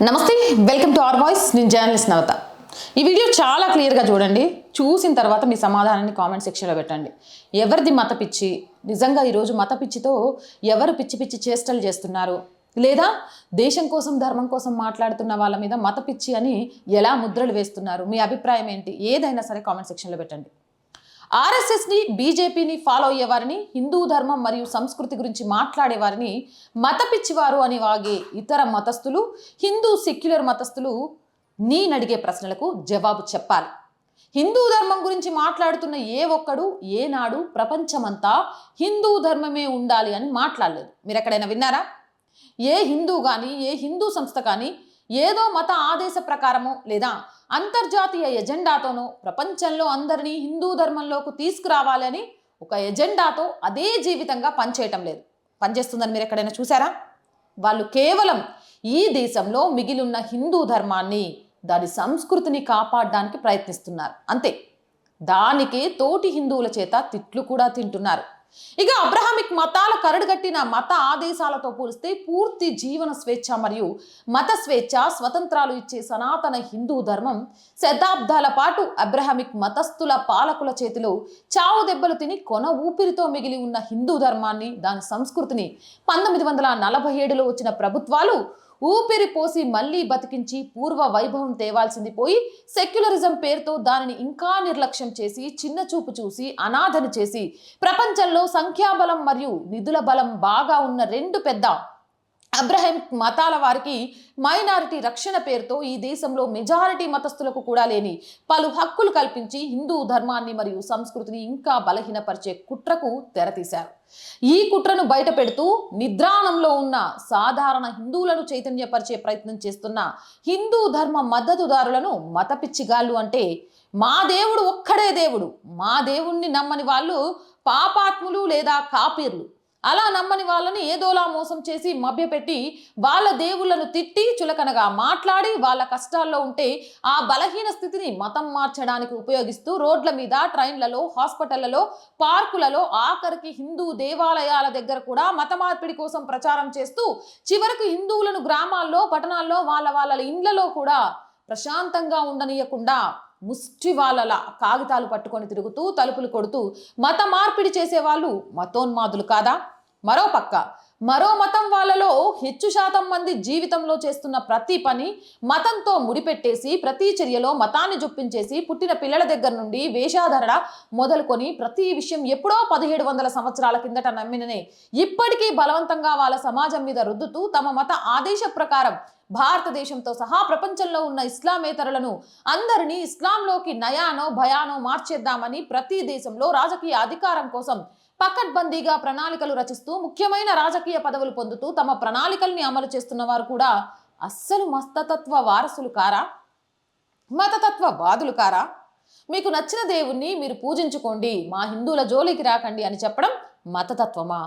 నమస్తే welcome to R voice. నేను journalist నవత. ఈ వీడియో చాలా క్లియర్గా చూడండి. చూసిన తర్వాత మీ సమాధానాన్ని కామెంట్ సెక్షన్లో పెట్టండి. ఎవరిది మత పిచ్చి? నిజంగా ఈరోజు మత పిచ్చితో ఎవరు పిచ్చి పిచ్చి చేష్టలు చేస్తున్నారు? లేదా దేశం కోసం ధర్మం కోసం మాట్లాడుతున్న వాళ్ళ మీద మత పిచ్చి అని ఎలా ముద్రలు వేస్తున్నారు? మీ అభిప్రాయం ఏంటి? ఏదైనా సరే కామెంట్ సెక్షన్లో పెట్టండి. ఆర్ఎస్ఎస్ని బీజేపీని ఫాలో అయ్యేవారిని హిందూ ధర్మం మరియు సంస్కృతి గురించి మాట్లాడేవారిని మత పిచ్చివారు అని వాగే ఇతర మతస్థులు హిందూ సెక్యులర్ మతస్థులు నేనడిగే ప్రశ్నలకు జవాబు చెప్పాలి. హిందూ ధర్మం గురించి మాట్లాడుతున్న ఏ ఒక్కడు ఏనాడు ప్రపంచమంతా హిందూ ధర్మమే ఉండాలి అని మాట్లాడలేదు. మీరు ఎక్కడైనా విన్నారా? ఏ హిందూ కానీ ఏ హిందూ సంస్థ కానీ ఏదో మత ఆదేశ ప్రకారము లేదా అంతర్జాతీయ ఎజెండాతోనూ ప్రపంచంలో అందరినీ హిందూ ధర్మంలోకి తీసుకురావాలని ఒక ఎజెండాతో అదే జీవితంగా పనిచేయటం లేదు. పనిచేస్తుందని మీరు ఎక్కడైనా చూసారా వాళ్ళు కేవలం ఈ దేశంలో మిగిలిన హిందూ ధర్మాన్ని దాని సంస్కృతిని కాపాడడానికి ప్రయత్నిస్తున్నారు. అంతే. దానికే తోటి హిందువుల చేత తిట్లు కూడా తింటున్నారు. ఇక అబ్రహామిక్ మతాల కరడుగట్టిన మత ఆదేశాలతో పోలిస్తే పూర్తి జీవన స్వేచ్ఛ మరియు మత స్వేచ్ఛ స్వతంత్రాలు ఇచ్చే సనాతన హిందూ ధర్మం శతాబ్దాల పాటు అబ్రహామిక్ మతస్థుల పాలకుల చేతిలో చావు దెబ్బలు తిని కొన ఊపిరితో మిగిలి ఉన్న హిందూ ధర్మాన్ని దాని సంస్కృతిని పంతొమ్మిది వందల నలభై ఏడులో వచ్చిన ప్రభుత్వాలు ఊపిరి పోసి మళ్ళీ బతికించి పూర్వ వైభవం తేవాల్సింది పోయి సెక్యులరిజం పేరుతో దానిని ఇంకా నిర్లక్ష్యం చేసి చిన్న చూపు చూసి అనాథను చేసి ప్రపంచంలో సంఖ్యాబలం మరియు నిధుల బలం బాగా ఉన్న రెండు పెద్ద అబ్రహం మతాల వారికి మైనారిటీ రక్షణ పేరుతో ఈ దేశంలో మెజారిటీ మతస్థులకు కూడా లేని పలు హక్కులు కల్పించి హిందూ ధర్మాన్ని మరియు సంస్కృతిని ఇంకా బలహీనపరిచే కుట్రకు తెరతీశారు. ఈ కుట్రను బయట పెడుతూ నిద్రాణంలో ఉన్న సాధారణ హిందువులను చైతన్యపరిచే ప్రయత్నం చేస్తున్న హిందూ ధర్మ మద్దతుదారులను మత పిచ్చిగాళ్ళు అంటే మా దేవుడు ఒక్కడే దేవుడు. మా దేవుణ్ణి నమ్మని వాళ్ళు పాపాత్ములు లేదా కాపీర్లు. అలా నమ్మని వాళ్ళని ఏదోలా మోసం చేసి మభ్యపెట్టి వాళ్ళ దేవుళ్ళను తిట్టి చులకనగా మాట్లాడి వాళ్ళ కష్టాల్లో ఉంటే ఆ బలహీన స్థితిని మతం మార్చడానికి ఉపయోగిస్తూ రోడ్ల మీద ట్రైన్లలో హాస్పిటళ్ళలో పార్కులలో ఆఖరికి హిందూ దేవాలయాల దగ్గర కూడా మత మార్పిడి కోసం ప్రచారం చేస్తూ చివరకు హిందువులను గ్రామాల్లో పట్టణాల్లో వాళ్ళ వాళ్ళ ఇండ్లలో కూడా ప్రశాంతంగా ఉండనీయకుండా ముష్టి వాళ్ళ కాగితాలు పట్టుకొని తిరుగుతూ తలుపులు కొడుతూ మత మార్పిడి చేసేవాళ్ళు మతోన్మాదులు కాదా? మరో పక్క మరో మతం వాళ్ళలో హెచ్చు శాతం మంది జీవితంలో చేస్తున్న ప్రతి పని మతంతో ముడిపెట్టేసి ప్రతి చర్యలో మతాన్ని జొప్పించేసి పుట్టిన పిల్లల దగ్గర నుండి వేషాధరణ మొదలుకొని ప్రతి విషయం ఎప్పుడో పదిహేడు వందల సంవత్సరాల కిందట నమ్మిననే ఇప్పటికీ బలవంతంగా వాళ్ళ సమాజం మీద రుద్దుతూ తమ మత ఆదేశ ప్రకారం భారతదేశంతో సహా ప్రపంచంలో ఉన్న ఇస్లామేతరులను అందరినీ ఇస్లాంలోకి నయానో భయానో మార్చేద్దామని ప్రతి దేశంలో రాజకీయ అధికారం కోసం పకడ్బందీగా ప్రణాళికలు రచిస్తూ ముఖ్యమైన రాజకీయ పదవులు పొందుతూ తమ ప్రణాళికల్ని అమలు చేస్తున్న వారు కూడా అస్సలు మస్తతత్వ వారసులు కారా? మతతత్వ బాధులు కారా? మీకు నచ్చిన దేవుణ్ణి మీరు పూజించుకోండి మా హిందువుల జోలికి రాకండి అని చెప్పడం మతతత్వమా?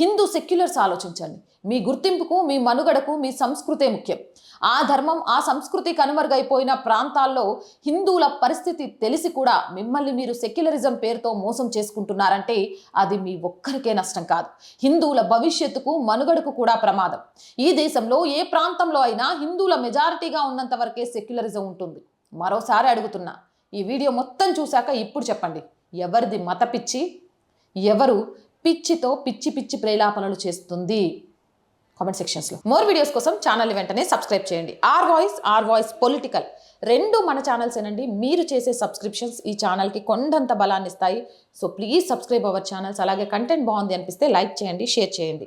హిందూ సెక్యులర్స్ ఆలోచించండి. మీ గుర్తింపుకు మీ మనుగడకు మీ సంస్కృతే ముఖ్యం. ఆ ధర్మం ఆ సంస్కృతి కనుమరుగైపోయిన ప్రాంతాల్లో హిందువుల పరిస్థితి తెలిసి కూడా మిమ్మల్ని మీరు సెక్యులరిజం పేరుతో మోసం చేసుకుంటున్నారంటే అది మీ ఒక్కరికే నష్టం కాదు. హిందువుల భవిష్యత్తుకు మనుగడకు కూడా ప్రమాదం. ఈ దేశంలో ఏ ప్రాంతంలో అయినా హిందువుల మెజారిటీగా ఉన్నంత వరకే సెక్యులరిజం ఉంటుంది. మరోసారి అడుగుతున్నా ఈ వీడియో మొత్తం చూశాక ఇప్పుడు చెప్పండి. ఎవరిది మతపిచ్చి? ఎవరు పిచ్చితో పిచ్చి పిచ్చి ప్రేలాపనలు చేస్తుంది. కామెంట్ సెక్షన్స్లో మోర్ వీడియోస్ కోసం ఛానల్ వెంటనే సబ్స్క్రైబ్ చేయండి. R voice R voice political రెండు మన ఛానల్స్ ఏనండి. మీరు చేసే సబ్స్క్రిప్షన్స్ ఈ ఛానల్కి కొండంత బలాన్ని ఇస్తాయి so please subscribe our channels అలాగే కంటెంట్ బాగుంది అనిపిస్తే లైక్ చేయండి షేర్ చేయండి.